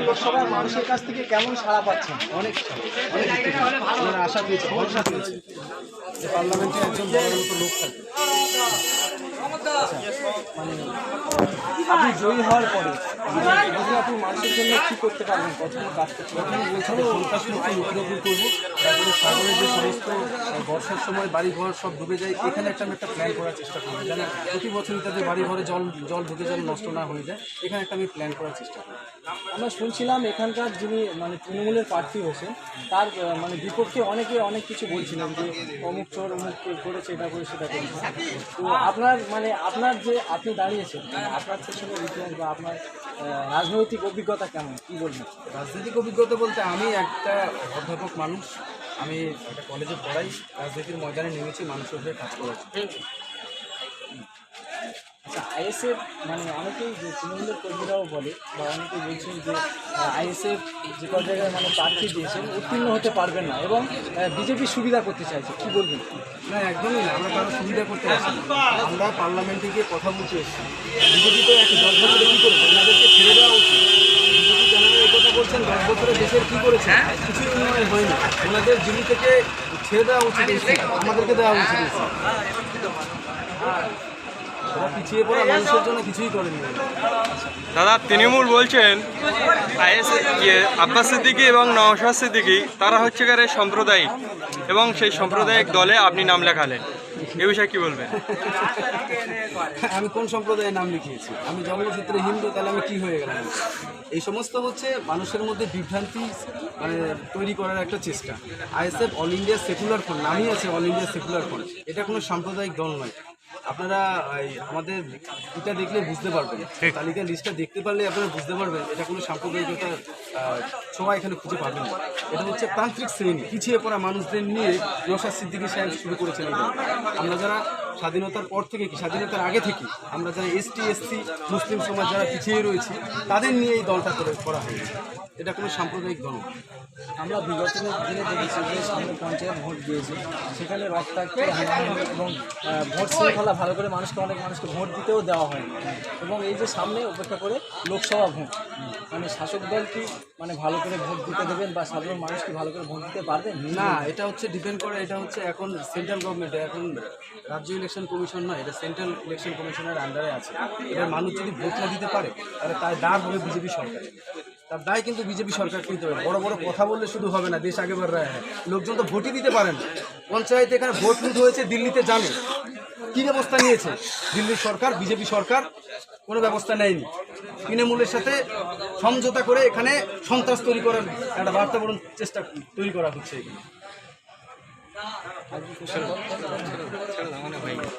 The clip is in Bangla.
লোকসভার মানুষের কাছ থেকে কেমন সাড়া পাচ্ছেন? অনেক অনেক আশা পেয়েছে, ভরসা পেয়েছি পার্লামেন্টে একজন লোক থাকে মানে আপনি জয়ী হওয়ার পরে মথুরাপুর মানুষের জন্য কি করতে পারবেন কতগুলো কাজ করব তারপরে যে সমস্ত বর্ষার সময় বাড়ি ঘর সব ডুবে যায় এখানে একটা আমি একটা প্ল্যান করার চেষ্টা করব যেন প্রতি বছরই তাদের বাড়ি ঘরে জল জল ঢুকে যেন নষ্ট না হয়ে যায় এখানে একটা আমি প্ল্যান করার চেষ্টা করব আমরা শুনছিলাম এখানকার যিনি মানে তৃণমূলের প্রার্থী হয়েছেন, তার মানে বিপক্ষে অনেকে অনেক কিছু বলছিলেন যে অমুক চোর, অমুক করেছে, এটা করে সেটা করেছে তো আপনার মানে আপনার যে, আপনি দাঁড়িয়েছেন মানে আপনার পেছনে ইতিহাস বা আপনার রাজনৈতিক অভিজ্ঞতা কেমন? কী বলবেন? রাজনৈতিক অভিজ্ঞতা বলতে আমি একটা অধ্যাপক মানুষ। আমি একটা কলেজে পড়াই। রাজনীতির ময়দানে নেমেছি, মানুষের হয়ে কাজ করেছি আইএসএফ মানে অনেকেই যে তৃণমূলের কর্মীরাও বলে, বা অনেকেই বলছেন যে আইএসএফ যে কয় জায়গায় মানে প্রার্থী দিয়েছেন, উত্তীর্ণ হতে পারবেন না এবং বিজেপি সুবিধা করতে চাইছে। কি বলবেন? না, একদমই না, আমরা কারও সুবিধা করতে আসি আমরা পার্লামেন্টে গিয়ে কথা বলতে এসেছি। বিজেপি তো এক দশ বছরে কী করেছে ওনাদেরকে ছেড়ে দেওয়া উচিত। বিজেপি জানারা এই কথা বলছেন? দশ বছরে দেশের কী করেছে? কিছুই উন্নয়ন হয়নি। ওনাদের জিম্মি থেকে ছেড়ে দেওয়া উচিত আমাদেরকে দেওয়া উচিত ওরা পিছিয়ে পড়া মানুষের জন্য কিছুই করেনি। দাদা তৃণমূল বলছেন আইএস ইয়ে আব্বাস সিদ্দিকি এবং নওশাদ সিদ্দিকি তারা হচ্ছে গেলে সাম্প্রদায়িক এবং সেই সাম্প্রদায়িক দলে আপনি নাম লেখালেন। এ বিষয়ে কি বলবেন? আমি কোন সম্প্রদায়ের নাম লিখিয়েছি? আমি জন্মসূত্রে হিন্দু তাহলে আমি কি হয়ে গেলাম? এই সমস্ত হচ্ছে মানুষের মধ্যে বিভ্রান্তি মানে তৈরি করার একটা চেষ্টা। ISF all India secular front নামই আছে অল ইন্ডিয়া সেকুলার ফ্রন্ট এটা কোনো সাম্প্রদায়িক দল নয়। আপনারা এই আমাদের এটা দেখলে বুঝতে পারবেন। তালিকা লিস্টটা দেখতে পারলে আপনারা বুঝতে পারবেন এটা কোনো সাম্প্রদায়িকতা ছোঁয়া এখানে খুঁজে পাবেন না। এটা হচ্ছে তান্ত্রিক শ্রেণি। পিছিয়ে পড়া মানুষদের নিয়ে নৌসাদ সিদ্দিকি সাহেব শুরু করেছেন আমরা যারা স্বাধীনতার পর থেকে কি? স্বাধীনতার আগে থেকে আমরা যারা এসটি এসসি মুসলিম সমাজ যারা পিছিয়ে রয়েছে তাদের নিয়ে এই দলটা করে করা হয়েছে। এটা কোনো সাম্প্রদায়িক দল আমরা বিগত দিনে দেখেছি যে সামনে পঞ্চায়েত ভোট দিয়েছে। সেখানে রক্তাক্ত হানাহানি এবং ভোট শৃঙ্খলা ভালো করে মানুষকে অনেক মানুষকে ভোট দিতেও দেওয়া হয় এবং এই যে সামনে অপেক্ষা করে লোকসভা ভোট মানে শাসক দল কি মানে ভালো করে ভোট দিতে দেবেন বা সাধারণ মানুষ কি ভালো করে ভোট দিতে পারবেন? না এটা হচ্ছে ডিপেন্ড করে এটা হচ্ছে এখন সেন্ট্রাল গভর্নমেন্ট এখন রাজ্য ইলেকশন কমিশন নয়, এটা সেন্ট্রাল ইলেকশন কমিশনের আন্ডারে আছে। এবার মানুষ যদি ভোট না দিতে পারে, তাহলে তার দায় হবে বিজেপি সরকার। তার দায় কিন্তু বিজেপি সরকার নিতে হবে। বড় বড় কথা বললে শুধু হবে না, দেশ আগে বার রায় লোকজন তো ভোটই দিতে পারেন পঞ্চায়েতে এখানে ভোট লুট হয়েছে, দিল্লিতে জানে। কি ব্যবস্থা নিয়েছে? দিল্লির সরকার, বিজেপি সরকার কোনো ব্যবস্থা নেয়নি। তৃণমূলের সাথে সমঝোতা করে এখানে সন্ত্রাস তৈরি করার একটা বার্তা বার্তাবরণ চেষ্টা তৈরি করা হচ্ছে এখানে। चलो चलो चलो भाई